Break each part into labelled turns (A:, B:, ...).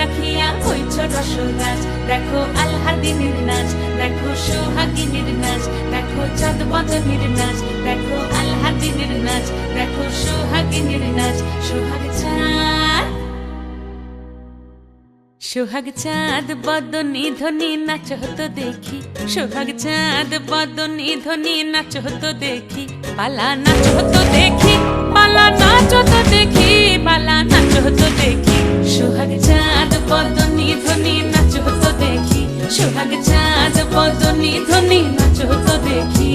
A: রাখিয়া হইছ রসরাজ। দেখো আলহাদিনীর নাচ, দেখো সোহাগিনীর নাচ, দেখো চাঁদ বদনীর নাচ, দেখো আলহাদিনীর নাচ, দেখো সোহাগিনীর নাচ, সোহাগ চাঁদ সোহাগ চাঁদ বদনী ধ্বনি নাচ হতো দেখি। সোহাগ চাঁদ বদনী ধ্বনি নাচ হতো দেখি। পালা নাচ হতো দেখি, পালা নাচ হতো দেখি, পালা নাচ হতো দেখি। সোহাগ চাঁদ বদনী ধ্বনি নাচ হতো দেখি। সোহাগ চাঁদ বদনী ধ্বনি নাচ হতো দেখি।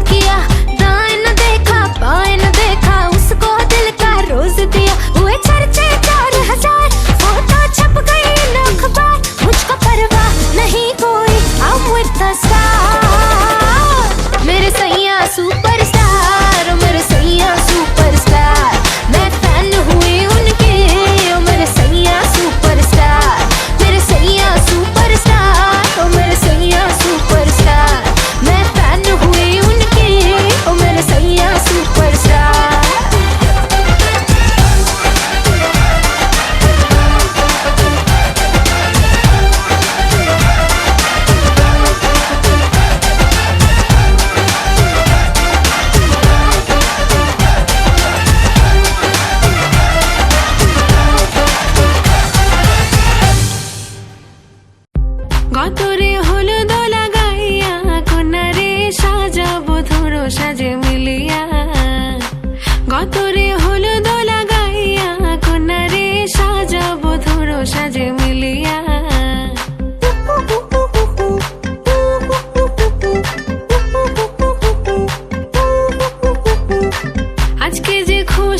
B: किया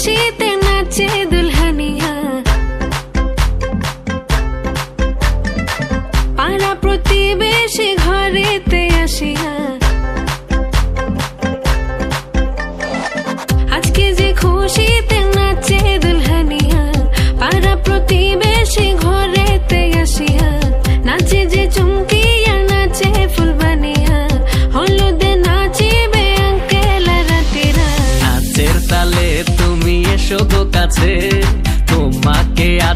A: যে খুশিতে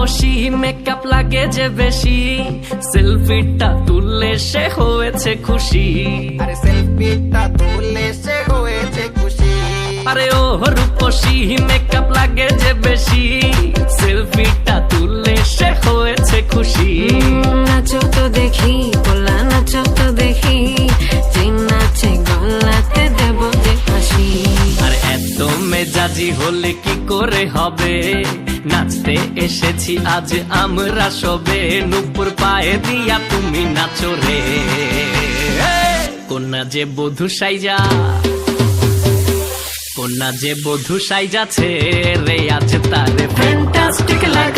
C: রূপসী মেকআপ লাগে যে বেশি। সেলফিটা তুললে সে হয়েছে খুশি।
D: আরে সেলফিটা তুললে সে হয়েছে খুশি।
C: আরে ও রূপসী মেকআপ লাগে যে বেশি। সেলফিটা তুললে সে হয়েছে খুশি।
A: নাচো তো দেখি পোলা
C: মেজাজি হলে কি করে হবে? নাচতে এসেছি আজ আমরা সবে। নুপুর পায়ে দিয়া তুমি নাচো রে। কন্যা যে বধু সাইজা। কন্যা যে বধু সাইজাছে রে আছে তার ফ্যান্টাস্টিক লাগতাছে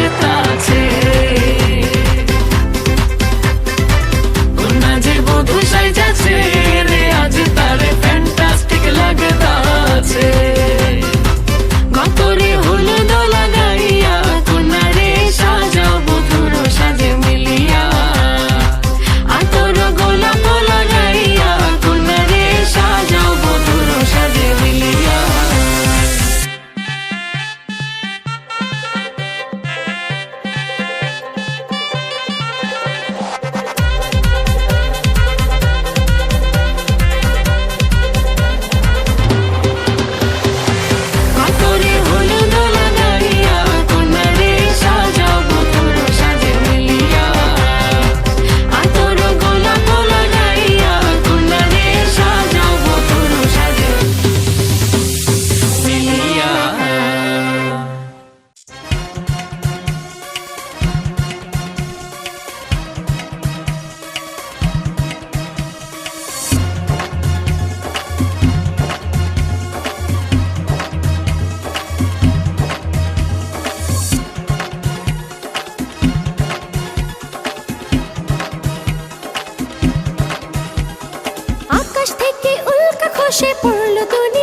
B: తోళ్ళుతోనే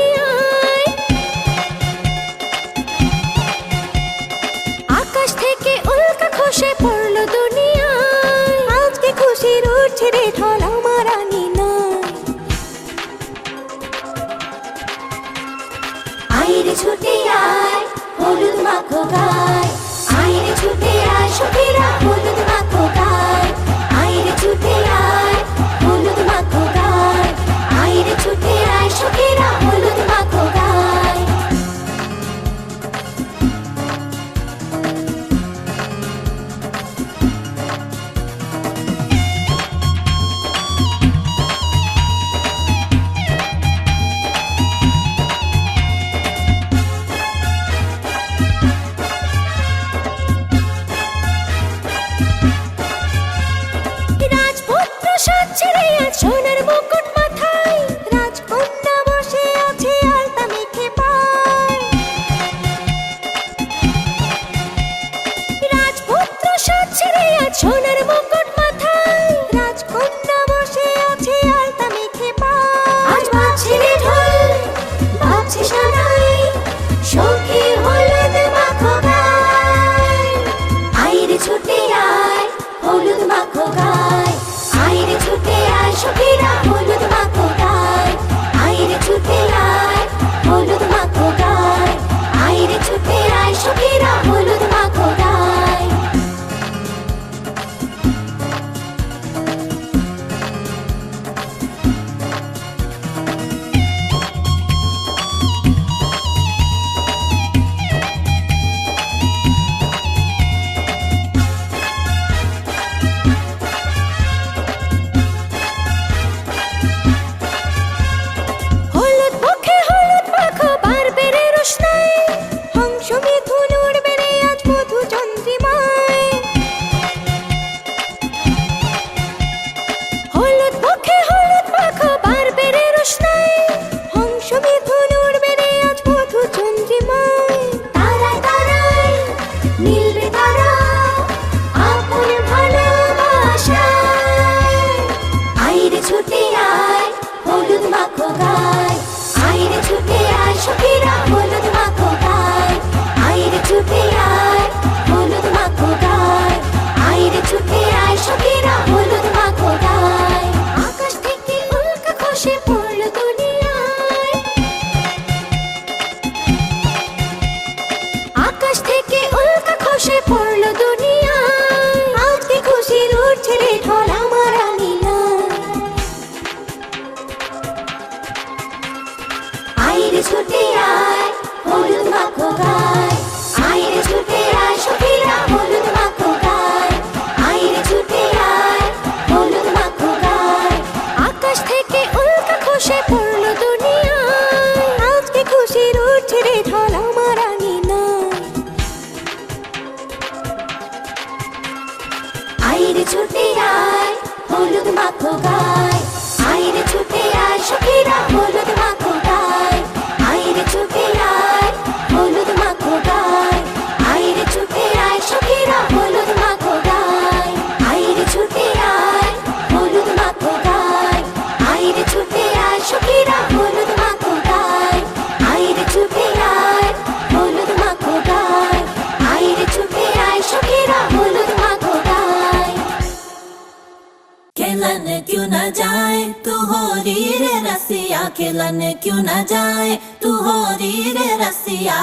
A: खिलने क्यों ना जाए तू हो री रे रसिया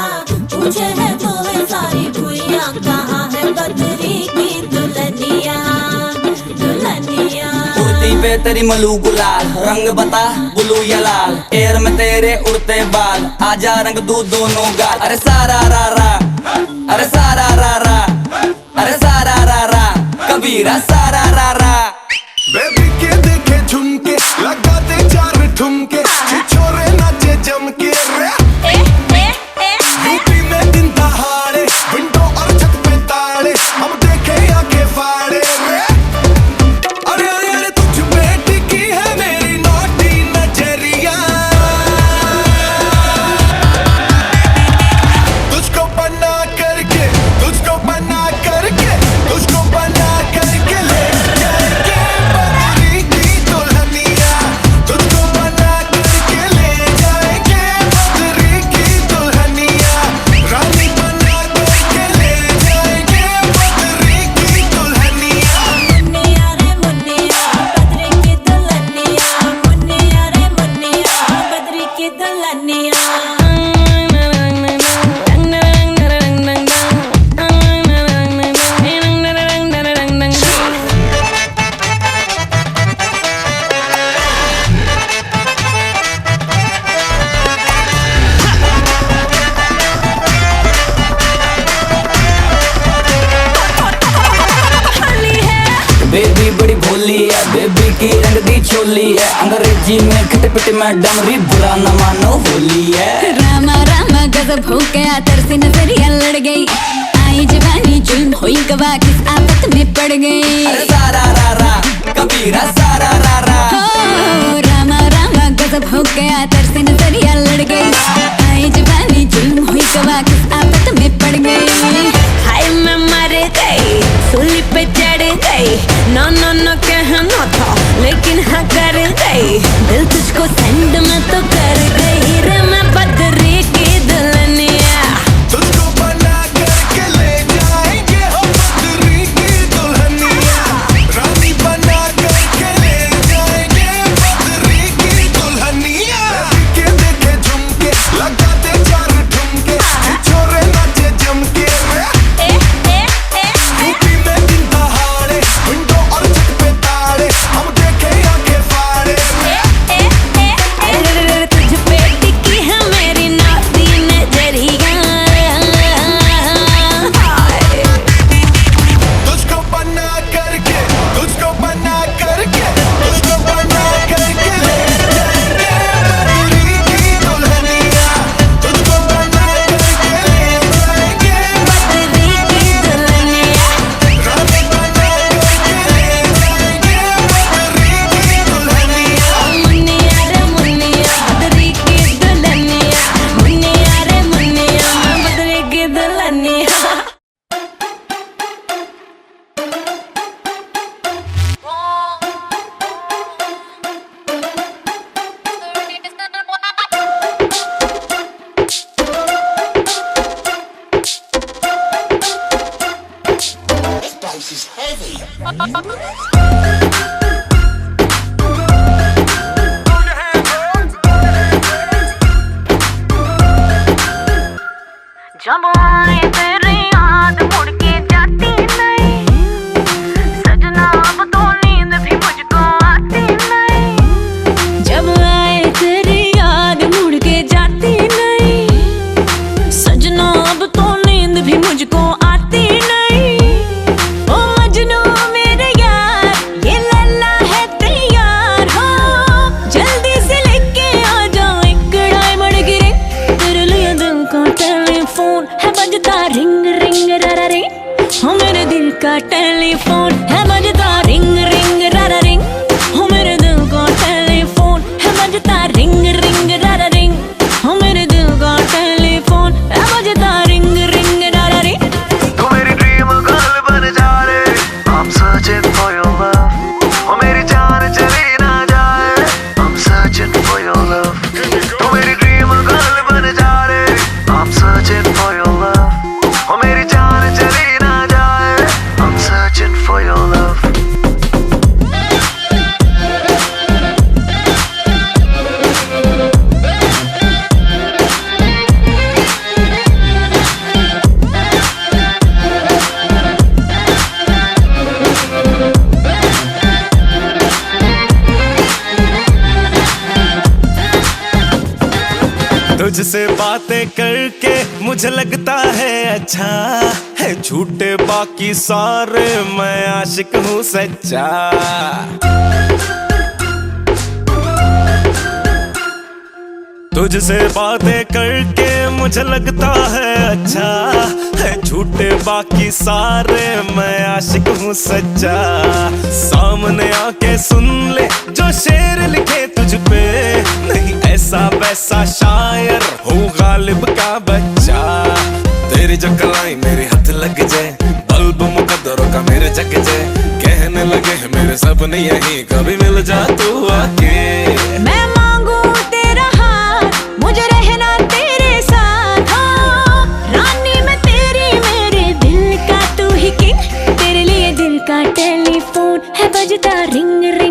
A: मुझे है तो है सारी भूया कहा है बदरी की दुल्हनिया
E: तेरी मलू गुलाल रंग बता बुलू या लाल एयर में तेरे उड़ते बाल आजा रंग दू दोनों गाल अरे सारा रा रा अरे सारा
F: जब हो
G: गया तरसी नज़रिया लड़ गई। आई जवानी जुल्म हुई गवा किस आफत में पड़ गई।
E: सारा रा रा कबीरा सारा रा रा।
G: हो
H: रामा रामा
F: गजब गया तरसी नज़रिया लड़ गई। आई जवानी जुल्म हुई गवा किस आफत में पड़ गई। हाय मैं मर
I: गई पे चढ़ गई। नो नो नो क्या की सार, मैं आशिक हूँ सच्चा। तुझसे बातें करके मुझे लगता है अच्छा है झूठे बाकी सारे, मैं आशिक हूँ सच्चा। सामने आके सुन ले जो शेर लिखे तुझ पे। नहीं, ऐसा वैसा शायर हूँ गालिब का बच्चा। तेरी जो कलाई मेरे हाथ लग जाए का मेरे चक्के से कहने लगे हैं, मेरे सपने यही। कभी मिल जा तू आके।
F: मैं मांगू तेरा हाथ, मुझे रहना तेरे साथ। हाँ, रानी मैं तेरी, मेरे दिल का तू ही किंग। तेरे लिए दिल का टेलीफोन है, बजता रिंग रिंग